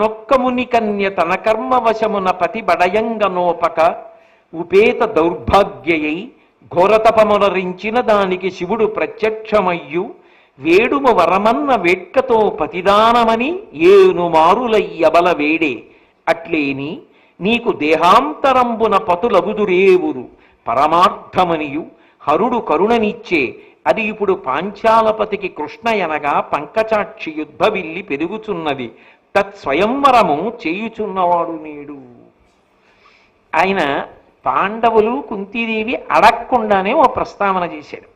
తనొక్కముని కన్య తన కర్మ వశమున పతి బడయంగనోపక ఉపేత దౌర్భాగ్యయై ఘోరతపమునరించిన దానికి శివుడు ప్రత్యక్షమయ్యు. వేడుమ వరమన్న వేట్కతో పతిదానమని ఏనుమారులయ్య బల వేడే. అట్లేని నీకు దేహాంతరంబున పతులగుదురేవురు. పరమార్థమనియు హరుడు కరుణనిచ్చే. అది ఇప్పుడు పాంచాలపతికి కృష్ణ ఎనగా పంకచాక్షి యుద్ధవిల్లి పెరుగుచున్నది. తత్స్వయంవరము చేయుచున్నవాడు నేడు. ఆయన పాండవులు కుంతీదేవి అడగకుండానే ఓ ప్రస్తావన చేశాడు.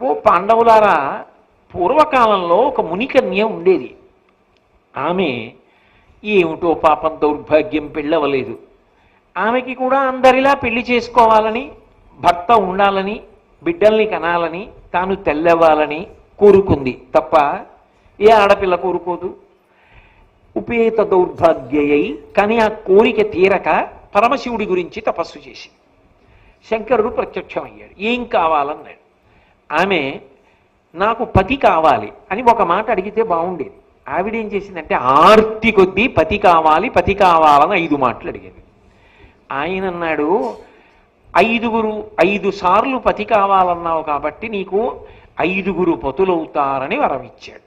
ఓ పాండవులారా పూర్వకాలంలో ఒక మునికన్య ఉండేది. ఆమె ఏమిటో పాపం దౌర్భాగ్యం పెళ్ళవలేదు. ఆమెకి కూడా అందరిలా పెళ్ళి చేసుకోవాలని భర్త ఉండాలని బిడ్డల్ని కనాలని తాను తెల్లవ్వాలని కోరుకుంది తప్ప ఏ ఆడపిల్ల కోరుకోదు? ఉపేత దౌర్భాగ్యయై కానీ ఆ కోరిక తీరక పరమశివుడి గురించి తపస్సు చేసి. శంకరుడు ప్రత్యక్షమయ్యాడు. ఏం కావాలన్నాడు? ఆమె నాకు పతి కావాలి అని ఒక మాట అడిగితే బాగుండేది. ఆవిడ ఏం చేసిందంటే ఆర్తి కొద్దీ పతి కావాలి పతి కావాలని ఐదు మాటలు అడిగేది. ఆయన అన్నాడు ఐదుగురు ఐదు సార్లు పతి కావాలన్నావు కాబట్టి నీకు ఐదుగురు పతులవుతారని వరమిచ్చాడు.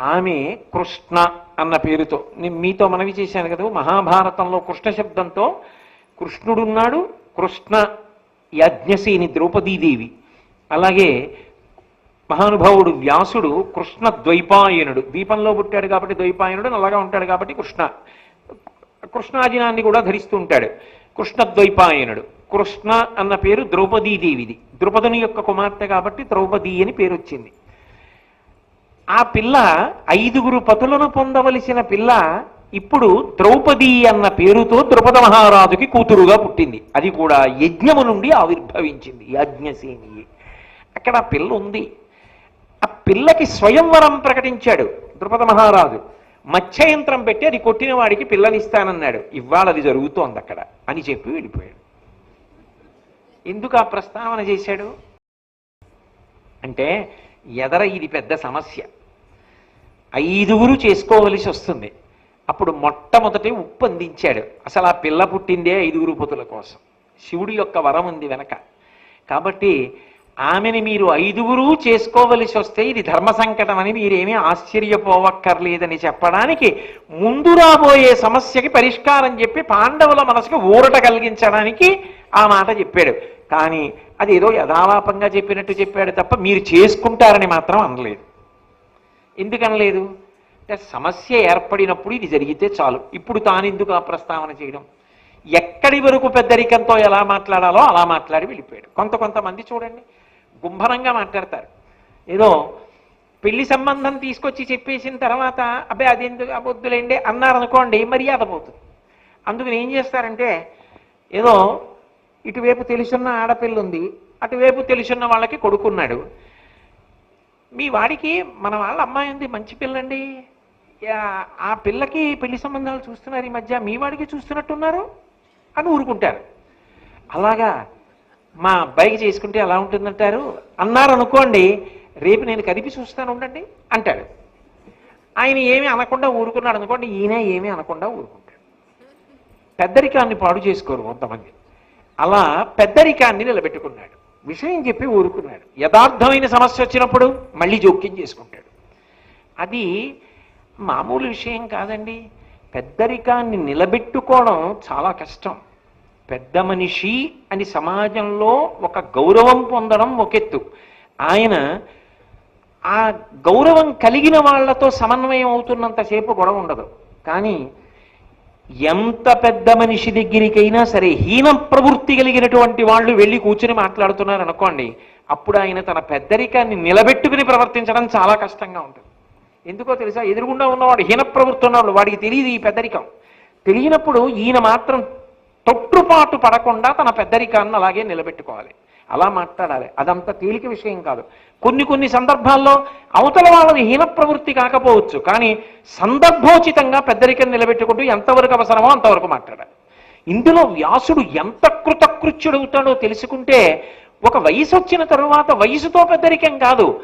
ఆమె కృష్ణ అన్న పేరుతో నేను మీతో మనవి చేశాను కదా మహాభారతంలో కృష్ణ శబ్దంతో కృష్ణుడున్నాడు కృష్ణ యజ్ఞసేని ద్రౌపదీదేవి. అలాగే మహానుభావుడు వ్యాసుడు కృష్ణ ద్వైపాయనుడు. దీపంలో పుట్టాడు కాబట్టి ద్వైపాయనుడు నల్లగా ఉంటాడు కాబట్టి కృష్ణ. కృష్ణాజినాన్ని కూడా ధరిస్తూ ఉంటాడు. కృష్ణ ద్వైపాయనుడు. కృష్ణ అన్న పేరు ద్రౌపదీదేవిది. ద్రుపదుని యొక్క కుమార్తె కాబట్టి ద్రౌపది అని పేరు వచ్చింది ఆ పిల్ల ఐదుగురు పతులను పొందవలసిన పిల్ల ఇప్పుడు ద్రౌపది అన్న పేరుతో ద్రుపద మహారాజుకి కూతురుగా పుట్టింది. అది కూడా యజ్ఞము నుండి ఆవిర్భవించింది యజ్ఞసేని అక్కడ ఆ పిల్ల ఉంది. ఆ పిల్లకి స్వయంవరం ప్రకటించాడు ద్రుపద మహారాజు. మత్స్యయంత్రం పెట్టి అది కొట్టిన వాడికి పిల్లనిస్తానన్నాడు. ఇవాళ అది జరుగుతోంది అక్కడ అని చెప్పి వెళ్ళిపోయాడు. ఎందుకు ఆ ప్రస్తావన చేశాడు? అంటే ఎదర ఇది పెద్ద సమస్య. ఐదుగురు చేసుకోవలసి వస్తుంది. అప్పుడు మొట్టమొదటి ఉప్పు అందించాడు. అసలు ఆ పిల్ల పుట్టిందే ఐదుగురు పొతుల కోసం. శివుడి యొక్క వరం ఉంది వెనక. కాబట్టి ఆమెని మీరు ఐదుగురు చేసుకోవలసి వస్తే ఇది ధర్మ సంకటం అని మీరేమీ ఆశ్చర్యపోవక్కర్లేదని చెప్పడానికి ముందు రాబోయే సమస్యకి పరిష్కారం చెప్పి పాండవుల మనసుకు ఊరట కలిగించడానికి ఆ మాట చెప్పాడు. కానీ అది ఏదో యథాలాపంగా చెప్పినట్టు చెప్పాడు తప్ప మీరు చేసుకుంటారని మాత్రం అనలేదు. ఎందుకనలేదు? అంటే సమస్య ఏర్పడినప్పుడు ఇది జరిగితే చాలు. ఇప్పుడు తాను ఎందుకు ఆ ప్రస్తావన చేయడం? ఎక్కడి వరకు పెద్దరికంతో ఎలా మాట్లాడాలో అలా మాట్లాడి వెళ్ళిపోయాడు. కొంత కొంతమంది చూడండి గుంభనంగా మాట్లాడతారు. ఏదో పెళ్ళి సంబంధం తీసుకొచ్చి చెప్పేసిన తర్వాత అబ్బాయి అదెందుకు అబొద్దులేండి అన్నారనుకోండి మర్యాద పోతుంది. అందుకని ఏం చేస్తారంటే ఏదో ఇటువైపు తెలుసున్న ఆడపిల్ల ఉంది అటువైపు తెలుసున్న వాళ్ళకి కొడుకున్నాడు. మీ వాడికి మన వాళ్ళ అమ్మాయి ఉంది మంచి పిల్లండి. యా- ఆ పిల్లకి పెళ్ళి సంబంధాలు చూస్తున్నారు ఈ మధ్య మీ వాడికి చూస్తున్నట్టున్నారు? అని ఊరుకుంటారు. అలాగా మా అబ్బాయికి చేసుకుంటే ఎలా ఉంటుందంటారు? అన్నారు అనుకోండి రేపు నేను కదిపి చూస్తాను ఉండండి అంటాడు. ఆయన ఏమి అనకుండా ఊరుకున్నాడు అనుకోండి ఈయన ఏమి అనకుండా ఊరుకుంటాడు. పెద్దరికాన్ని పాడు చేసుకోరు కొంతమంది. అలా పెద్దరికాన్ని నిలబెట్టుకున్నాడు. విషయం చెప్పి ఊరుకున్నాడు. యథార్థమైన సమస్య వచ్చినప్పుడు మళ్ళీ జోక్యం చేసుకుంటాడు. అది మామూలు విషయం కాదండి. పెద్దరికాన్ని నిలబెట్టుకోవడం చాలా కష్టం. పెద్ద మనిషి అని సమాజంలో ఒక గౌరవం పొందడం ఒకెత్తు ఆయన ఆ గౌరవం కలిగిన వాళ్ళతో సమన్వయం అవుతున్నంతసేపు గొడవ ఉండదు. కానీ ఎంత పెద్ద మనిషి దగ్గరికైనా సరే హీన ప్రవృత్తి కలిగినటువంటి వాళ్ళు వెళ్ళి కూర్చుని మాట్లాడుతున్నారు అనుకోండి అప్పుడు ఆయన తన పెద్దరికాన్ని నిలబెట్టుకుని ప్రవర్తించడం చాలా కష్టంగా ఉంటుంది. ఎందుకో తెలుసా ఎదురుగుండా ఉన్నవాడు హీన ప్రవృత్తి ఉన్నవాడు వాడికి తెలియదు ఈ పెద్దరికం. తెలియనప్పుడు ఈయన మాత్రం తొట్టుపాటు పడకుండా తన పెద్దరికాన్ని అలాగే నిలబెట్టుకోవాలి. అలా మాట్లాడాలి. అదంత తేలిక విషయం కాదు. కొన్ని కొన్ని సందర్భాల్లో అవతల వాళ్ళది హీన ప్రవృత్తి కాకపోవచ్చు కానీ సందర్భోచితంగా పెద్దరికం నిలబెట్టుకుంటూ ఎంతవరకు అవసరమో అంతవరకు మాట్లాడాలి. ఇందులో వ్యాసుడు ఎంత కృతకృత్యుడవుతాడో తెలుసుకుంటే ఒక వయసు వచ్చిన తరువాత వయసుతో పెద్దరికం కాదు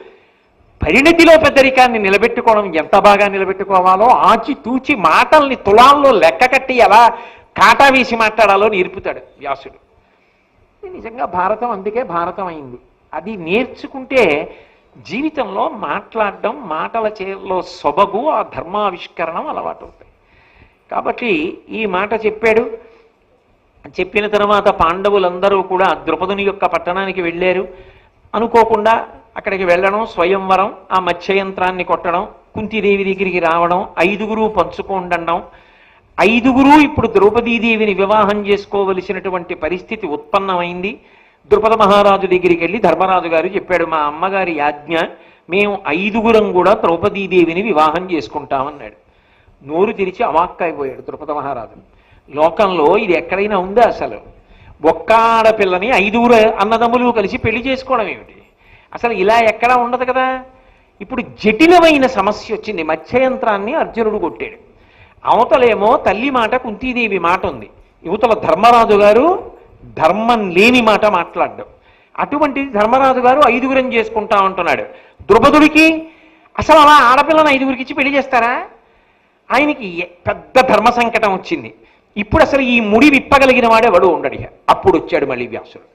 పరిణతిలో పెద్దరికాన్ని నిలబెట్టుకోవడం ఎంత బాగా నిలబెట్టుకోవాలో ఆచి తూచి మాటల్ని తులాల్లో లెక్క కట్టి ఎలా కాటా వేసి మాట్లాడాలో నేర్పుతాడు వ్యాసుడు. ఇది నిజంగా భారతం అందుకే భారతం అయింది అది నేర్చుకుంటే జీవితంలో మాట్లాడడం మాటల చేలో సొబగు ఆ ధర్మావిష్కరణం అలవాటు అవుతాయి కాబట్టి ఈ మాట చెప్పాడు. చెప్పిన తర్వాత పాండవులందరూ కూడా ద్రుపదుని యొక్క పట్టణానికి వెళ్ళారు. అనుకోకుండా అక్కడికి వెళ్ళడం స్వయంవరం ఆ మత్స్యయంత్రాన్ని కొట్టడం కుంతిదేవి దగ్గరికి రావడం ఐదుగురు పంచుకోండడం ఐదుగురు ఇప్పుడు ద్రౌపదీదేవిని వివాహం చేసుకోవలసినటువంటి పరిస్థితి ఉత్పన్నమైంది. ద్రుపద మహారాజు దగ్గరికి వెళ్ళి ధర్మరాజు గారు చెప్పాడు మా అమ్మగారి యాజ్ఞ మేము ఐదుగురం కూడా ద్రౌపదీదేవిని వివాహం చేసుకుంటామన్నాడు. నోరు తెరిచి అవాక్కైపోయాడు ద్రుపద మహారాజు. లోకంలో ఇది ఎక్కడైనా ఉందా అసలు? ఒక్క ఆడపిల్లని ఐదుగురు అన్నదమ్ములు కలిసి పెళ్ళి చేసుకోవడం ఏమిటి? అసలు ఇలా ఎక్కడా ఉండదు కదా? ఇప్పుడు జటిలమైన సమస్య వచ్చింది. మత్స్యయంత్రాన్ని అర్జునుడు కొట్టాడు. అవతలేమో తల్లి మాట కుంతీదేవి మాట ఉంది. యువతల ధర్మరాజు గారు ధర్మం లేని మాట మాట్లాడడం. అటువంటిది ధర్మరాజు గారు ఐదుగురం చేసుకుంటా ఉంటున్నాడు. ద్రుపదుడికి అసలు అలా ఆడపిల్లని ఐదుగురికి ఇచ్చి పెళ్ళి చేస్తారా? ఆయనకి పెద్ద ధర్మ సంకటం వచ్చింది. ఇప్పుడు అసలు ఈ ముడి విప్పగలిగిన వాడే వాడు ఉండడు అప్పుడు వచ్చాడు మళ్ళీ వ్యాసుడు.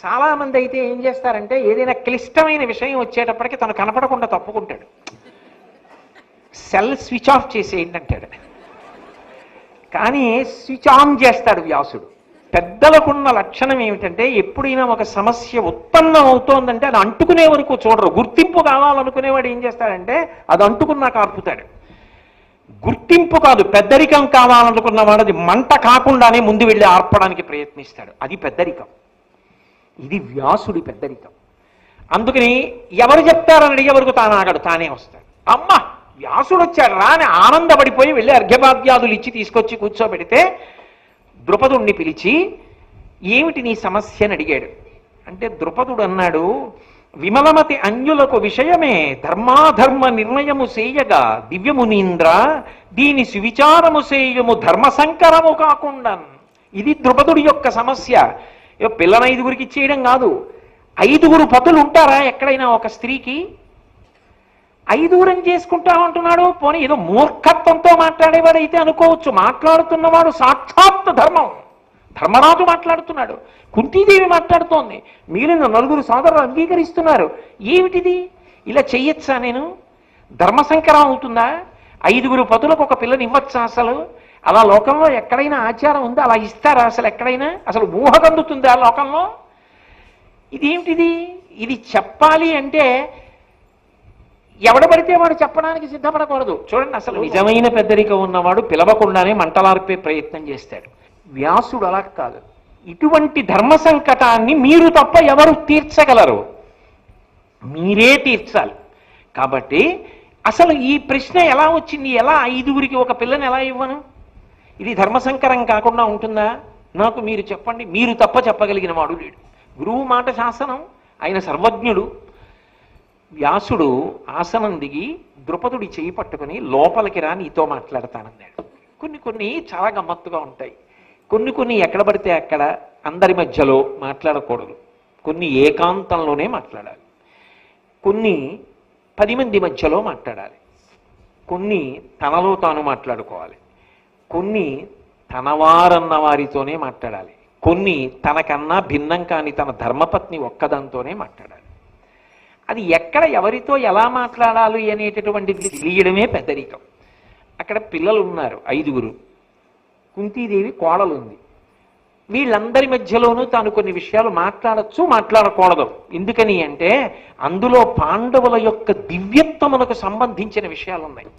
చాలా మంది అయితే ఏం చేస్తారంటే ఏదైనా క్లిష్టమైన విషయం వచ్చేటప్పటికి తను కనపడకుండా తప్పుకుంటాడు. సెల్ స్విచ్ ఆఫ్ చేసేయండి అంటాడు. కానీ స్విచ్ ఆన్ చేస్తాడు వ్యాసుడు. పెద్దలకున్న లక్షణం ఏమిటంటే ఎప్పుడైనా ఒక సమస్య ఉత్పన్నం అవుతోందంటే అది అంటుకునే వరకు చూడరు. గుర్తింపు కావాలనుకునేవాడు ఏం చేస్తాడంటే అది అంటుకున్నాక ఆర్పుతాడు. గుర్తింపు కాదు పెద్దరికం కావాలనుకున్నవాడు అది మంట కాకుండానే ముందు వెళ్ళి ఆర్పడానికి ప్రయత్నిస్తాడు. అది పెద్దరికం. ఇది వ్యాసుడి పెద్దరికం. అందుకని ఎవరు చెప్తారని అడిగే వరకు తాను ఆగడు తానే వస్తాడు. అమ్మ! వ్యాసుడు వచ్చాడు రా అని ఆనందపడిపోయి వెళ్ళి అర్ఘ్యపాద్యాదులు ఇచ్చి తీసుకొచ్చి కూర్చోబెడితే ద్రుపదుణ్ణి పిలిచి ఏమిటి నీ సమస్య? అని అడిగాడు. అంటే ద్రుపదుడు అన్నాడు విమలమతి అంజులకు విషయమే ధర్మాధర్మ నిర్ణయము చేయగా దివ్యమునీంద్ర దీని సువిచారము చేయము ధర్మ సంకరము కాకుండా ఇది ద్రుపదుడి యొక్క సమస్య. పిల్లన పిల్లని ఐదుగురికి ఇచ్చేయడం కాదు ఐదుగురు పతులు ఉంటారా ఎక్కడైనా ఒక స్త్రీకి? ఐదూరం చేసుకుంటా ఉంటున్నాడు పోనీ ఏదో మూర్ఖత్వంతో మాట్లాడేవాడు అయితే అనుకోవచ్చు. మాట్లాడుతున్నవాడు సాక్షాత్ ధర్మం. ధర్మరాజు మాట్లాడుతున్నాడు. కుంతీదేవి మాట్లాడుతోంది. మిగిలిన నలుగురు సోదరులు అంగీకరిస్తున్నారు. ఏమిటిది? ఇలా చెయ్యొచ్చా నేను? ధర్మ సంకరం అవుతుందా? ఐదుగురు పదులకు ఒక పిల్లని ఇవ్వచ్చా అసలు? అలా లోకంలో ఎక్కడైనా ఆచారం ఉందా? అలా ఇస్తారా అసలు ఎక్కడైనా? అసలు ఊహ కందుతుందా లోకంలో? ఇదేమిటిది? ఇది చెప్పాలి అంటే ఎవడ పడితే వాడు చెప్పడానికి సిద్ధపడకూడదు. చూడండి అసలు నిజమైన పెద్దరికం ఉన్నవాడు పిలవకుండానే మంటలార్పే ప్రయత్నం చేస్తాడు. వ్యాసుడు అలా కాదు. ఇటువంటి ధర్మ సంకటాన్ని మీరు తప్ప ఎవరు తీర్చగలరు? మీరే తీర్చాలి. కాబట్టి అసలు ఈ ప్రశ్న ఎలా వచ్చింది? ఎలా ఐదుగురికి ఒక పిల్లని ఎలా ఇవ్వను? ఇది ధర్మసంకరం కాకుండా ఉంటుందా? నాకు మీరు చెప్పండి. మీరు తప్ప చెప్పగలిగిన వాడు లేడు. గురువు మాట శాసనం. ఆయన సర్వజ్ఞుడు. వ్యాసుడు ఆసనం దిగి ద్రుపదుడి చేయి పట్టుకుని లోపలికి రా నీతో మాట్లాడతానన్నాడు. కొన్ని కొన్ని చాలా గమ్మత్తుగా ఉంటాయి. కొన్ని కొన్ని ఎక్కడ పడితే అక్కడ అందరి మధ్యలో మాట్లాడకూడదు. కొన్ని ఏకాంతంలోనే మాట్లాడాలి. కొన్ని పది మంది మధ్యలో మాట్లాడాలి. కొన్ని తనలో తాను మాట్లాడుకోవాలి. కొన్ని తనవారన్న వారితోనే మాట్లాడాలి. కొన్ని తనకన్నా భిన్నం కాని తన ధర్మపత్ని ఒక్కదంతోనే మాట్లాడాలి. అది ఎక్కడ ఎవరితో ఎలా మాట్లాడాలి అనేటటువంటిది తెలియడమే పెద్దరికం. అక్కడ పిల్లలు ఉన్నారు ఐదుగురు. కుంతీదేవి కోడలు ఉంది వీళ్ళందరి మధ్యలోనూ తాను కొన్ని విషయాలు మాట్లాడచ్చు మాట్లాడకూడదు. ఎందుకని అంటే అందులో పాండవుల యొక్క దివ్యత్వములకు సంబంధించిన విషయాలు ఉన్నాయి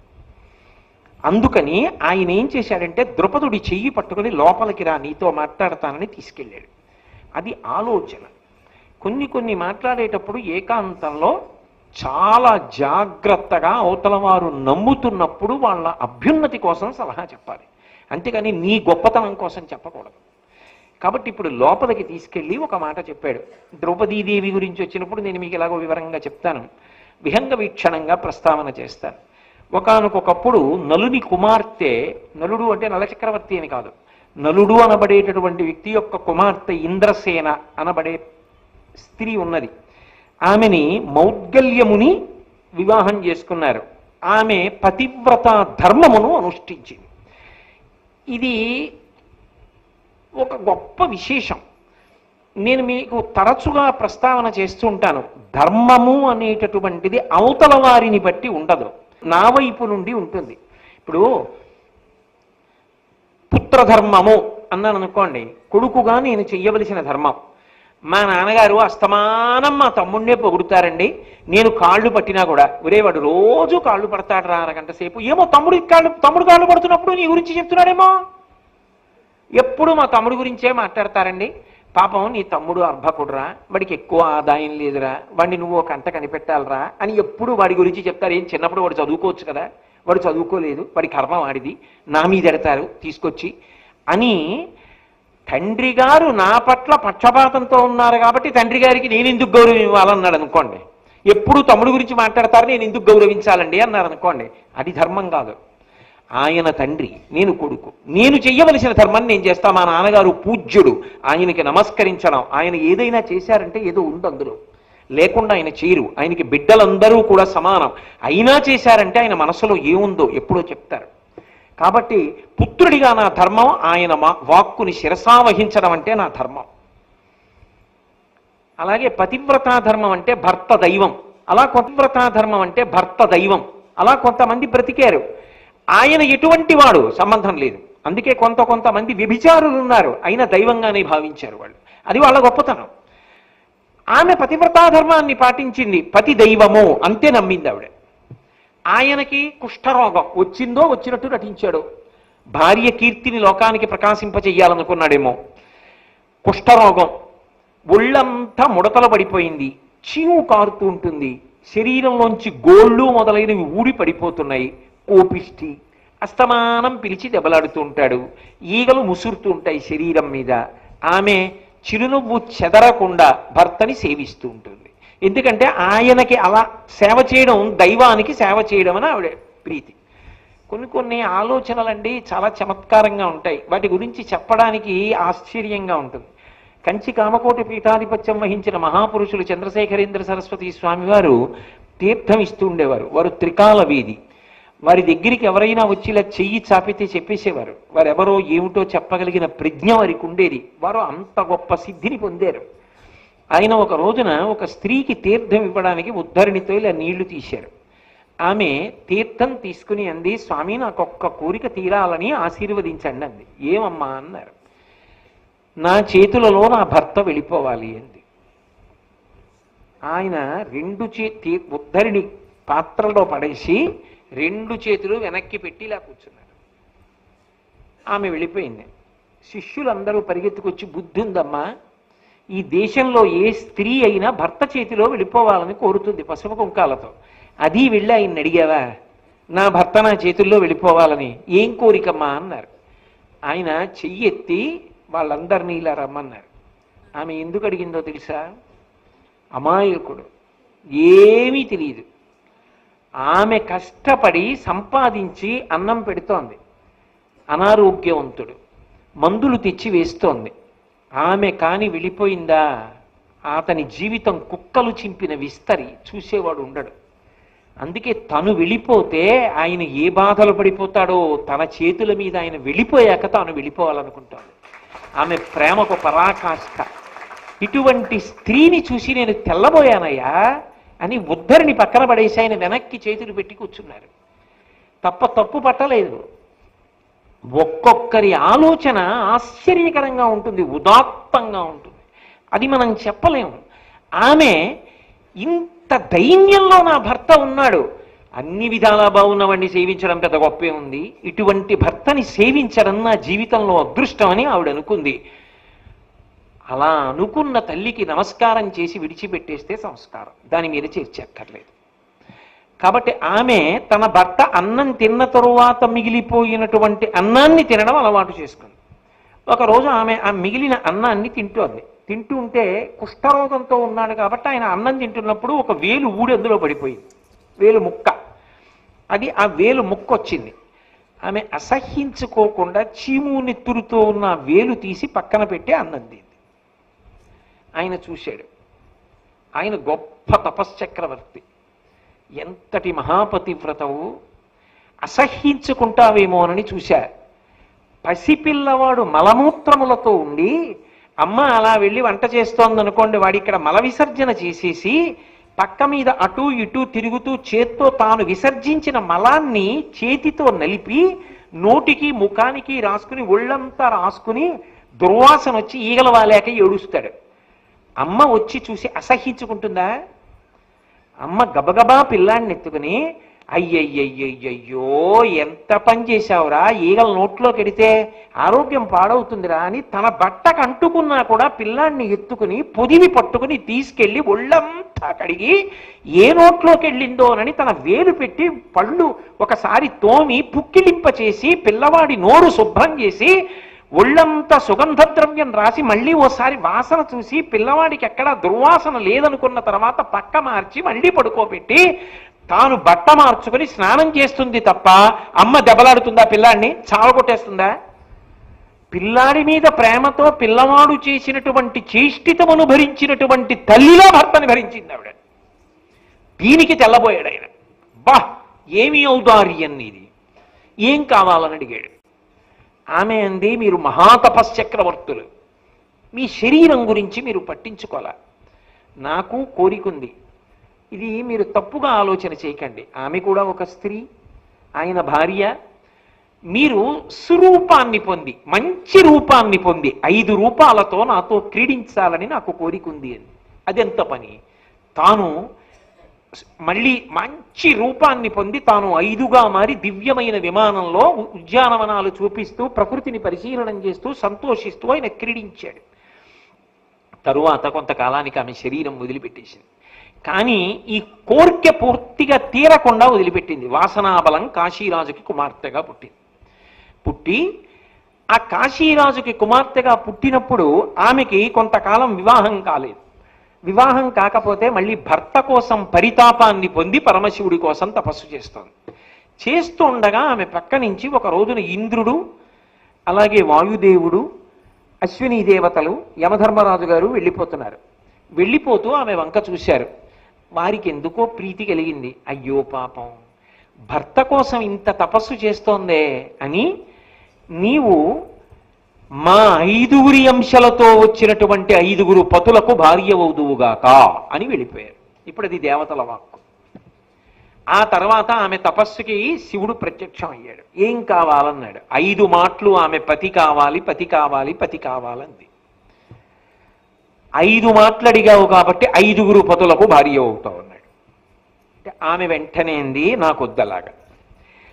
అందుకని ఆయన ఏం చేశాడంటే ద్రుపదుడి చెయ్యి పట్టుకుని లోపలికి రా నీతో మాట్లాడతానని తీసుకెళ్ళాడు. అది ఆలోచన. కొన్ని కొన్ని మాట్లాడేటప్పుడు ఏకాంతంలో చాలా జాగ్రత్తగా అవతల వారు నమ్ముతున్నప్పుడు వాళ్ళ అభ్యున్నతి కోసం సలహా చెప్పాలి. అంతేకాని నీ గొప్పతనం కోసం చెప్పకూడదు. కాబట్టి ఇప్పుడు లోపలికి తీసుకెళ్ళి ఒక మాట చెప్పాడు. ద్రౌపదీదేవి గురించి వచ్చినప్పుడు నేను మీకు ఎలాగో వివరంగా చెప్తాను. విహంగ వీక్షణంగా ప్రస్తావన చేస్తాను. ఒకనకొకప్పుడు నలుని కుమార్తె నలుడు అంటే నలచక్రవర్తి అని కాదు. నలుడు అనబడేటటువంటి వ్యక్తి యొక్క కుమార్తె ఇంద్రసేన అనబడే స్త్రీ ఉన్నది. ఆమెని మౌద్గల్యముని వివాహం చేసుకున్నారు. ఆమె పతివ్రత ధర్మమును అనుష్ఠించింది. ఇది ఒక గొప్ప విశేషం. నేను మీకు తరచుగా ప్రస్తావన చేస్తూ ఉంటాను. ధర్మము అనేటటువంటిది అవతల వారిని బట్టి ఉండదు. నా వైపు నుండి ఉంటుంది. ఇప్పుడు పుత్రధర్మము అన్నాను అనుకోండి కొడుకుగా నేను చెయ్యవలసిన ధర్మం. మా నాన్నగారు అస్తమానం మా తమ్ముడినే పొగుడుతారండి. నేను కాళ్ళు పట్టినా కూడా ఒరే వాడు రోజు కాళ్ళు పడతాడు రా అరగంట సేపు. ఏమో తమ్ముడి కాళ్ళు తమ్ముడు కాళ్ళు పడుతున్నప్పుడు నీ గురించి చెప్తున్నాడేమో. ఎప్పుడు మా తమ్ముడి గురించే మాట్లాడతారండి. పాపం నీ తమ్ముడు అర్భకుడురా వాడికి ఎక్కువ ఆదాయం లేదురా వాడిని నువ్వు ఒక అంట కనిపెట్టాలరా అని ఎప్పుడు వాడి గురించి చెప్తారు. ఏం చిన్నప్పుడు వాడు చదువుకోవచ్చు కదా వాడు చదువుకోలేదు వాడి కర్మ వాడిది నా మీద ఎడతారు తీసుకొచ్చి అని తండ్రి గారు నా పట్ల పక్షపాతంతో ఉన్నారు కాబట్టి తండ్రి గారికి నేను ఎందుకు గౌరవం ఇవ్వాలన్నాడు అనుకోండి. ఎప్పుడు తమ్ముడు గురించి మాట్లాడతారు నేను ఎందుకు గౌరవించాలండి అన్నారు అనుకోండి. అది ధర్మం కాదు. ఆయన తండ్రి నేను కొడుకు. నేను చెయ్యవలసిన ధర్మాన్ని నేను చేస్తా. మా నాన్నగారు పూజ్యుడు. ఆయనకి నమస్కరించడం. ఆయన ఏదైనా చేశారంటే ఏదో ఉంది అందులో. లేకుండా ఆయన చేయరు. ఆయనకి బిడ్డలందరూ కూడా సమానం. అయినా చేశారంటే ఆయన మనసులో ఏముందో ఎప్పుడో చెప్తారు. కాబట్టి పుత్రుడిగా నా ధర్మం ఆయన మా- వాక్కుని శిరసావహించడం అంటే నా ధర్మం. అలాగే పతివ్రతా ధర్మం అంటే భర్త దైవం. అలా కొంతవ్రతా ధర్మం అంటే భర్త దైవం. అలా కొంతమంది బ్రతికారు. ఆయన ఎటువంటి వాడు? సంబంధం లేదు. అందుకే కొంత కొంతమంది వ్యభిచారులు ఉన్నారు అయినా దైవంగానే భావించారు వాళ్ళు. అది వాళ్ళ గొప్పతనం. ఆమె పతివ్రతా ధర్మాన్ని పాటించింది పతి దైవము అంతే నమ్మింది ఆవిడ. ఆయనకి కుష్ఠరోగం వచ్చిందో వచ్చినట్టు నటించాడు. భార్య కీర్తిని లోకానికి ప్రకాశింపచేయాలనుకున్నాడేమో కుష్ఠరోగం ఒళ్ళంతా ముడతలు పడిపోయింది. చీము కారుతూ ఉంటుంది. శరీరంలోంచి గోళ్ళు మొదలైనవి ఊడి పడిపోతున్నాయి. కోపిష్టి అస్తమానం పిలిచి దెబ్బలాడుతూ ఉంటాడు. ఈగలు ముసురుతూ ఉంటాయి శరీరం మీద. ఆమె చిరునవ్వు చెదరకుండా భర్తని సేవిస్తూ ఉంటుంది. ఎందుకంటే ఆయనకి అలా సేవ చేయడం దైవానికి సేవ చేయడం అని ఆవిడ ప్రీతి. కొన్ని కొన్ని ఆలోచనలండి చాలా చమత్కారంగా ఉంటాయి. వాటి గురించి చెప్పడానికి ఆశ్చర్యంగా ఉంటుంది. కంచి కామకోటి పీఠాధిపత్యం వహించిన మహాపురుషులు చంద్రశేఖరేంద్ర సరస్వతి స్వామివారు తీర్థం ఇస్తూ ఉండేవారు. వారు త్రికాల వీధి. వారి దగ్గరికి ఎవరైనా వచ్చి ఇలా చెయ్యి చాపితే చెప్పేసేవారు. వారు ఎవరో ఏమిటో చెప్పగలిగిన ప్రజ్ఞ వారికి ఉండేది. వారు అంత గొప్ప సిద్ధిని పొందారు. ఆయన ఒక రోజున ఒక స్త్రీకి తీర్థం ఇవ్వడానికి ఉద్ధరణితో ఇలా నీళ్ళు తీశారు. ఆమె తీర్థం తీసుకుని అంది స్వామి నాకు ఒక్క కోరిక తీరాలని ఆశీర్వదించండి అంది. ఏమమ్మా అన్నారు. నా చేతులలో నా భర్త వెళ్ళిపోవాలి అంది. ఆయన రెండు చేతి ఉద్ధరిని పాత్రలో పడేసి రెండు చేతులు వెనక్కి పెట్టి ఇలా కూర్చున్నారు ఆమె వెళ్ళిపోయింది. శిష్యులందరూ పరిగెత్తుకొచ్చి బుద్ధి ఉందమ్మా ఈ దేశంలో ఏ స్త్రీ అయినా భర్త చేతిలో వెళ్ళిపోవాలని కోరుతుంది పసుపు కుంకాలతో. అది వెళ్ళి ఆయన అడిగావా? నా భర్త నా చేతుల్లో వెళ్ళిపోవాలని. ఏం కోరికమ్మా? అన్నారు. ఆయన చెయ్యి ఎత్తి వాళ్ళందరినీ ఇలా రమ్మన్నారు. ఆమె ఎందుకు అడిగిందో తెలుసా? అమాయకుడు. ఏమీ తెలియదు. ఆమె కష్టపడి సంపాదించి అన్నం పెడుతోంది. అనారోగ్యవంతుడు. మందులు తెచ్చి వేస్తోంది. ఆమె కాని వెళ్ళిపోయిందా? అతని జీవితం కుక్కలు చింపిన విస్తరి చూసేవాడు ఉండడు. అందుకే తను వెళ్ళిపోతే ఆయన ఏ బాధలు పడిపోతాడో తన చేతుల మీద ఆయన వెళ్ళిపోయాక తాను వెళ్ళిపోవాలనుకుంటాడు. ఆమె ప్రేమకు పరాకాష్ట. ఇటువంటి స్త్రీని చూసి నేను తెల్లబోయానయ్యా అని ఉద్ధరిని పక్కన పడేసి ఆయన వెనక్కి చేతులు పెట్టి కూర్చున్నారు. తప్ప తప్పు పట్టలేదు. ఒక్కొక్కరి ఆలోచన ఆశ్చర్యకరంగా ఉంటుంది ఉదాత్తంగా ఉంటుంది. అది మనం చెప్పలేము. ఆమె ఇంత దైన్యంలో నా భర్త ఉన్నాడు. అన్ని విధాలా బాగున్నవాడిని సేవించడం పెద్ద గొప్పే ఉంది. ఇటువంటి భర్తని సేవించడం నా జీవితంలో అదృష్టం అని ఆవిడ అనుకుంది. అలా అనుకున్న తల్లికి నమస్కారం చేసి విడిచిపెట్టేస్తే సంస్కారం. దాని మీద చేర్చక్కర్లేదు. కాబట్టి ఆమె తన భర్త అన్నం తిన్న తరువాత మిగిలిపోయినటువంటి అన్నాన్ని తినడం అలవాటు చేసుకుంది. ఒకరోజు ఆమె ఆ మిగిలిన అన్నాన్ని తింటోంది. తింటూ ఉంటే కుష్ఠరోగంతో ఉన్నాడు కాబట్టి ఆయన అన్నం తింటున్నప్పుడు ఒక వేలు ఊడి అందులో పడిపోయింది. వేలు ముక్క. అది ఆ వేలు ముక్క వచ్చింది. ఆమె అసహ్యించుకోకుండా చీము నెత్తురుతో ఉన్న వేలు తీసి పక్కన పెట్టి అన్నం తింది. ఆయన చూశాడు. ఆయన గొప్ప తపశ్చక్రవర్తి. ఎంతటి మహాపతివ్రతవు అసహ్యించుకుంటావేమోనని చూశా. పసిపిల్లవాడు మలమూత్రములతో ఉండి అమ్మ అలా వెళ్ళి వంట చేస్తోందనుకోండి వాడు ఇక్కడ మల విసర్జన చేసేసి పక్క మీద అటు ఇటు తిరుగుతూ చేత్తో తాను విసర్జించిన మలాన్ని చేతితో నలిపి నోటికి ముఖానికి రాసుకుని ఒళ్ళంతా రాసుకుని దుర్వాసన వచ్చి ఈగల వాలేక ఏడుస్తాడు. అమ్మ వచ్చి చూసి అసహ్యించుకుంటుందా? అమ్మ గబగబా పిల్లాడిని ఎత్తుకుని అయ్యయ్యయ్యయ్యో ఎంత పని చేశావురా? ఈగల నోట్లో కెడితే ఆరోగ్యం పాడవుతుందిరా అని తన బట్టకు అంటుకున్నా కూడా పిల్లాన్ని ఎత్తుకుని పొదివి పట్టుకుని తీసుకెళ్ళి ఒళ్ళంతా కడిగి ఏ నోట్లోకి వెళ్ళిందోనని తన వేలు పెట్టి పళ్ళు ఒకసారి తోమి పుక్కిలింప చేసి పిల్లవాడి నోరు శుభ్రం చేసి ఒళ్ళంతా సుగంధ ద్రవ్యం రాసి మళ్ళీ ఓసారి వాసన చూసి పిల్లవాడికి ఎక్కడా దుర్వాసన లేదనుకున్న తర్వాత పక్క మార్చి మళ్ళీ పడుకోబెట్టి తాను బట్ట మార్చుకుని స్నానం చేస్తుంది తప్ప అమ్మ దెబ్బలాడుతుందా పిల్లాడిని? చావగొట్టేస్తుందా పిల్లాడి మీద ప్రేమతో పిల్లవాడు చేసినటువంటి చేష్టితమును భరించినటువంటి తల్లిలో భర్తని భరించింది ఆవిడ. దీనికి తెల్లబోయాడు ఆయన. బా ఏమి ఔదార్యం ఇది ఏం కావాలని అడిగాడు? ఆమె అంది మీరు మహాతపశ్చక్రవర్తులు. మీ శరీరం గురించి మీరు పట్టించుకోవాలా? నాకు కోరికుంది ఇది మీరు తప్పుగా ఆలోచన చేయకండి. ఆమె కూడా ఒక స్త్రీ ఆయన భార్య. మీరు సురూపాన్ని పొంది మంచి రూపాన్ని పొంది ఐదు రూపాలతో నాతో క్రీడించాలని నాకు కోరికుంది అని. అదెంత పని? తాను మళ్ళీ మంచి రూపాన్ని పొంది తాను ఐదుగా మారి దివ్యమైన విమానంలో ఉద్యానవనాలు చూపిస్తూ ప్రకృతిని పరిశీలనం చేస్తూ సంతోషిస్తూ ఆయన క్రీడించాడు. తరువాత కొంతకాలానికి ఆమె శరీరం వదిలిపెట్టేసింది. కానీ ఈ కోర్కె పూర్తిగా తీరకుండా వదిలిపెట్టింది. వాసనాబలం కాశీరాజుకి కుమార్తెగా పుట్టింది. పుట్టి ఆ కాశీరాజుకి కుమార్తెగా పుట్టినప్పుడు ఆమెకి కొంతకాలం వివాహం కాలేదు. వివాహం కాకపోతే మళ్ళీ భర్త కోసం పరితాపాన్ని పొంది పరమశివుడి కోసం తపస్సు చేస్తోంది. చేస్తూ ఉండగా ఆమె పక్క నుంచి ఒక రోజున ఇంద్రుడు అలాగే వాయుదేవుడు అశ్విని దేవతలు యమధర్మరాజు గారు వెళ్ళిపోతున్నారు. వెళ్ళిపోతూ ఆమె వంక చూశారు. వారికి ఎందుకో ప్రీతి కలిగింది. అయ్యో పాపం భర్త కోసం ఇంత తపస్సు చేస్తోందే అని నీవు మా ఐదుగురి అంశలతో వచ్చినటువంటి ఐదుగురు పతులకు భార్య అవుదువుగాక అని వెళ్ళిపోయారు. ఇప్పుడు అది దేవతల వాక్కు. ఆ తర్వాత ఆమె తపస్సుకి శివుడు ప్రత్యక్షం అయ్యాడు. ఏం కావాలన్నాడు? ఐదు మాటలు ఆమె పతి కావాలి పతి కావాలి పతి కావాలంది. ఐదు మాటలు అడిగావు కాబట్టి ఐదుగురు పతులకు భార్య అవుతావు అన్నాడు. అంటే ఆమె వెంటనే అంది నాకు వద్దలాగా.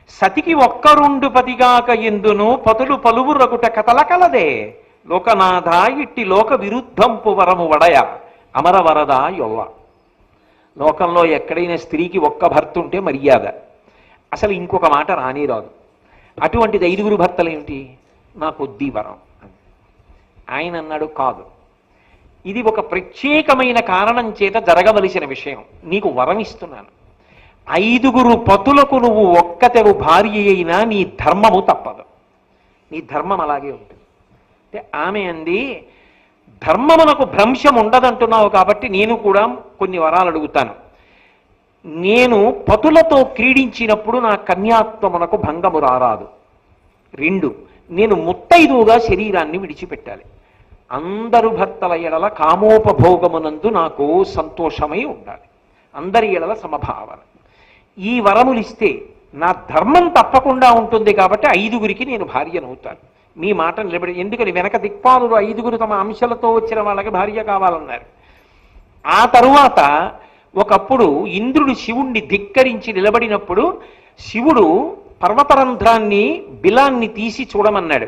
సతికి ఒక్క రెండు పతిగాక ఎందును? పతులు పలువురగుట కథలకలదే లోకనాథ ఇట్టి లోక విరుద్ధంపు వరము వడయ. అమరవరద యొవ్వ. లోకంలో ఎక్కడైనా స్త్రీకి ఒక్క భర్త ఉంటే మర్యాద. అసలు ఇంకొక మాట రాని రాదు. అటువంటిది ఐదుగురు భర్తలు ఏమిటి నాకు వద్ది వరం ఆయన అన్నాడు కాదు. ఇది ఒక ప్రత్యేకమైన కారణం చేత జరగవలసిన విషయం. నీకు వరం ఇస్తున్నాను. ఐదుగురు పతులకు నువ్వు ఒక్కతెవు భార్య అయినా నీ ధర్మము తప్పదు. నీ ధర్మం అలాగే ఉంటుంది. అంటే ఆమె అంది ధర్మమునకు భ్రంశం ఉండదంటున్నావు కాబట్టి నేను కూడా కొన్ని వరాలు అడుగుతాను. నేను పతులతో క్రీడించినప్పుడు నా కన్యాత్వమునకు భంగము రారాదు. రెండు నేను ముత్తైదువుగా శరీరాన్ని విడిచిపెట్టాలి. అందరు భర్తల ఎడల కామోపభోగమునందు నాకు సంతోషమై ఉండాలి. అందరి ఎడల సమభావన. ఈ వరములిస్తే నా ధర్మం తప్పకుండా ఉంటుంది కాబట్టి ఐదుగురికి నేను భార్యనవుతాను. మీ మాట నిలబడి ఎందుకని వెనక దిక్పాలురు ఐదుగురు తమ అంశాలతో వచ్చిన వాళ్ళకి భార్య కావాలన్నారు. ఆ తరువాత ఒకప్పుడు ఇంద్రుడు శివుణ్ణి ధిక్కరించి నిలబడినప్పుడు శివుడు పర్వతరంధ్రాన్ని బిలాన్ని తీసి చూడమన్నాడు.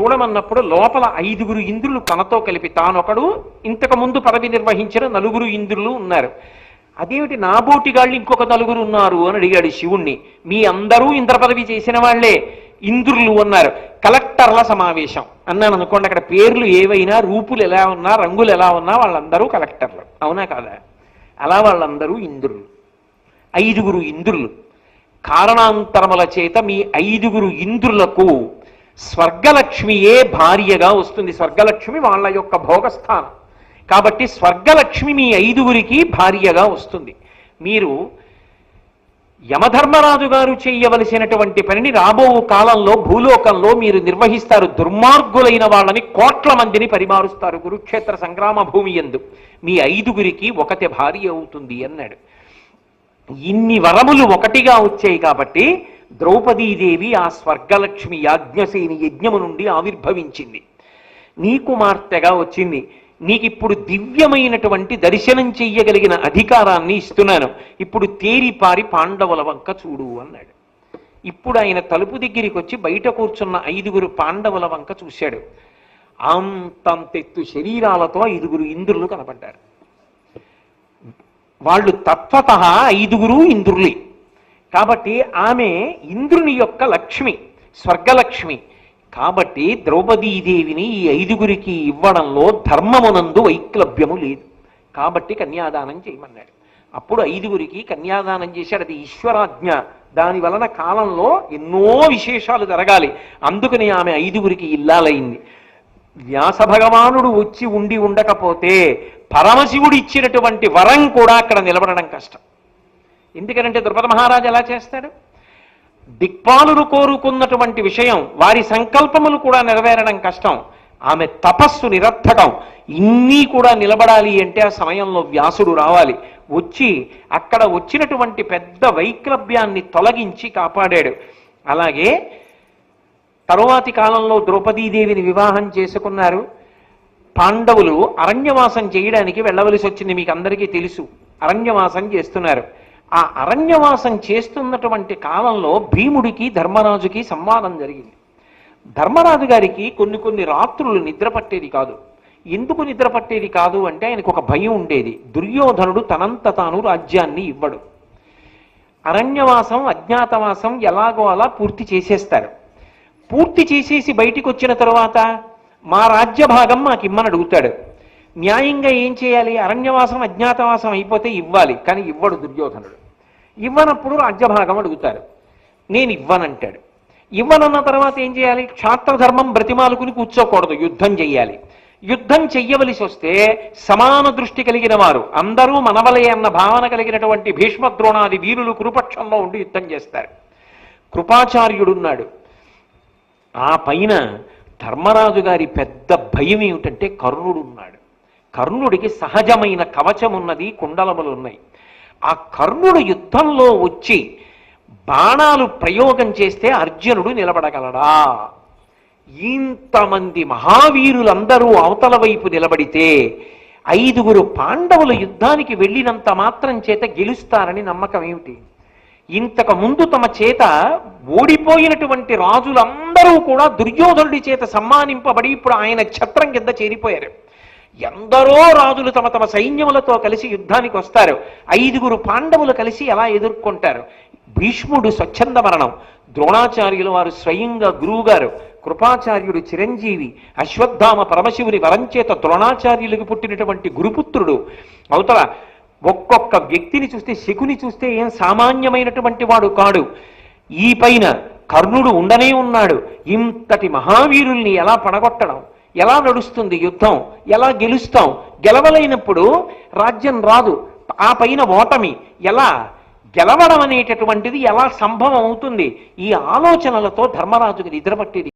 చూడమన్నప్పుడు లోపల ఐదుగురు ఇంద్రులు తనతో కలిపి తానొకడు ఇంతకు ముందు పదవి నిర్వహించిన నలుగురు ఇంద్రులు ఉన్నారు. అదేమిటి నా బోటిగాళ్ళు ఇంకొక నలుగురు ఉన్నారు అని అడిగాడు శివుణ్ణి. మీ అందరూ ఇంద్ర పదవి చేసిన వాళ్ళే ఇంద్రులు అన్నారు. కలెక్టర్ల సమావేశం. అన్నాను అనుకోండి అక్కడ పేర్లు ఏవైనా రూపులు ఎలా ఉన్నా రంగులు ఎలా ఉన్నా వాళ్ళందరూ కలెక్టర్లు. అవునా కాదా? అలా వాళ్ళందరూ ఇంద్రులు. ఐదుగురు ఇంద్రులు. కారణాంతరముల చేత మీ ఐదుగురు ఇంద్రులకు స్వర్గలక్ష్మియే భార్యగా వస్తుంది. స్వర్గలక్ష్మి వాళ్ళ యొక్క భోగస్థానం. కాబట్టి స్వర్గలక్ష్మి మీ ఐదుగురికి భార్యగా వస్తుంది. మీరు యమధర్మరాజు గారు చేయవలసినటువంటి పనిని రాబో కాలంలో భూలోకంలో మీరు నిర్వహిస్తారు. దుర్మార్గులైన వాళ్ళని కోట్ల మందిని పరిమారుస్తారు కురుక్షేత్ర సంగ్రామ భూమి ఎందు మీ ఐదుగురికి ఒకటి భార్య అవుతుంది అన్నాడు. ఇన్ని వరములు ఒకటిగా వచ్చాయి కాబట్టి ద్రౌపదీదేవి ఆ స్వర్గలక్ష్మి యాజ్ఞసేని యజ్ఞము నుండి ఆవిర్భవించింది. నీ కుమార్తెగా వచ్చింది. నీకిప్పుడు దివ్యమైనటువంటి దర్శనం చెయ్యగలిగిన అధికారాన్ని ఇస్తున్నాను. ఇప్పుడు తేరిపారి పాండవుల వంక చూడు అన్నాడు. ఇప్పుడు ఆయన తలుపు దగ్గరికి వచ్చి బయట కూర్చున్న ఐదుగురు పాండవుల వంక చూశాడు. అంతంతెత్తు శరీరాలతో ఐదుగురు ఇంద్రులు కనపడ్డారు. వాళ్ళు తత్వత ఐదుగురు ఇంద్రులే. కాబట్టి ఆమె ఇంద్రుని యొక్క లక్ష్మి స్వర్గలక్ష్మి. కాబట్టి ద్రౌపదీదేవిని ఈ ఐదుగురికి ఇవ్వడంలో ధర్మమునందు వైక్లభ్యము లేదు. కాబట్టి కన్యాదానం చేయమన్నాడు. అప్పుడు ఐదుగురికి కన్యాదానం చేశాడు. అది ఈశ్వరాజ్ఞ. దాని వలన కాలంలో ఎన్నో విశేషాలు జరగాలి. అందుకని ఆమె ఐదుగురికి ఇల్లాలైంది. వ్యాస భగవానుడు వచ్చి ఉండి ఉండకపోతే పరమశివుడు ఇచ్చినటువంటి వరం కూడా అక్కడ నిలబడడం కష్టం. ఎందుకనంటే ద్రుపద మహారాజు ఎలా చేస్తాడు? దిక్పాలురు కోరుకున్నటువంటి విషయం వారి సంకల్పములు కూడా నెరవేరడం కష్టం. ఆమె తపస్సు నిరర్థకం ఇన్ని కూడా నిలబడాలి అంటే ఆ సమయంలో వ్యాసుడు రావాలి. వచ్చి అక్కడ వచ్చినటువంటి పెద్ద వైక్లభ్యాన్ని తొలగించి కాపాడాడు. అలాగే తరువాతి కాలంలో ద్రౌపదీదేవిని వివాహం చేసుకున్నారు. పాండవులు అరణ్యవాసం చేయడానికి వెళ్ళవలసి వచ్చింది మీకు అందరికీ తెలుసు. అరణ్యవాసం చేస్తున్నారు. ఆ అరణ్యవాసం చేస్తున్నటువంటి కాలంలో భీముడికి ధర్మరాజుకి సంవాదం జరిగింది. ధర్మరాజు గారికి కొన్ని కొన్ని రాత్రులు నిద్ర పట్టేది కాదు. ఎందుకు నిద్ర పట్టేది కాదు అంటే ఆయనకు ఒక భయం ఉండేది. దుర్యోధనుడు తనంత తాను రాజ్యాన్ని ఇవ్వడు. అరణ్యవాసం అజ్ఞాతవాసం ఎలాగో అలా పూర్తి చేసేస్తారు. పూర్తి చేసేసి బయటికి వచ్చిన తర్వాత మా రాజ్య భాగం మాకు ఇమ్మని అడుగుతాడు. న్యాయంగా ఏం చేయాలి? అరణ్యవాసం అజ్ఞాతవాసం అయిపోతే ఇవ్వాలి. కానీ ఇవ్వడు దుర్యోధనుడు. ఇవ్వనప్పుడు రాజ్యభాగం అడుగుతారు. నేను ఇవ్వనంటాడు. ఇవ్వనన్న తర్వాత ఏం చేయాలి? క్షాత్రధర్మం బ్రతిమాలుకుని కూర్చోకూడదు. యుద్ధం చెయ్యాలి. యుద్ధం చెయ్యవలసి వస్తే సమాన దృష్టి కలిగిన వారు అందరూ మనవలే అన్న భావన కలిగినటువంటి భీష్మ ద్రోణాది వీరులు కురుపక్షంలో ఉండి యుద్ధం చేస్తారు. కృపాచార్యుడున్నాడు. ఆ పైన ధర్మరాజు గారి పెద్ద భయం ఏమిటంటే కర్ణుడున్నాడు కర్ణుడికి సహజమైన కవచం ఉన్నది కుండలములు ఉన్నాయి ఆ కర్ణుడు యుద్ధంలో వచ్చి బాణాలు ప్రయోగం చేస్తే అర్జునుడు నిలబడగలడా? ఇంతమంది మహావీరులందరూ అవతల వైపు నిలబడితే ఐదుగురు పాండవులు యుద్ధానికి వెళ్ళినంత మాత్రం చేత గెలుస్తారని నమ్మకం ఏమిటి? ఇంతకు ముందు తమ చేత ఓడిపోయినటువంటి రాజులందరూ కూడా దుర్యోధనుడి చేత సమ్మానింపబడి ఇప్పుడు ఆయన ఛత్రం కింద చేరిపోయారు. ఎందరో రాజులు తమ తమ సైన్యములతో కలిసి యుద్ధానికి వస్తారు. ఐదుగురు పాండవులు కలిసి ఎలా ఎదుర్కొంటారు? భీష్ముడు స్వచ్ఛంద మరణం. ద్రోణాచార్యులు వారు స్వయంగా గురువుగారు కృపాచార్యుడు చిరంజీవి అశ్వత్థామ పరమశివుని వరంచేత ద్రోణాచార్యులకు పుట్టినటువంటి గురుపుత్రుడు. అవతల ఒక్కొక్క వ్యక్తిని చూస్తే శకుని చూస్తే ఏం సామాన్యమైనటువంటి వాడు కాడు. ఈ పైన కర్ణుడు ఉండనే ఉన్నాడు. ఇంతటి మహావీరుల్ని ఎలా పడగొట్టడం? ఎలా నడుస్తుంది యుద్ధం? ఎలా గెలుస్తాం? గెలవలేనప్పుడు రాజ్యం రాదు. ఆ పైన ఓటమి. ఎలా? గెలవడం అనేటటువంటిది ఎలా సంభవం అవుతుంది? ఈ ఆలోచనలతో ధర్మరాజుకి నిద్రపట్టేది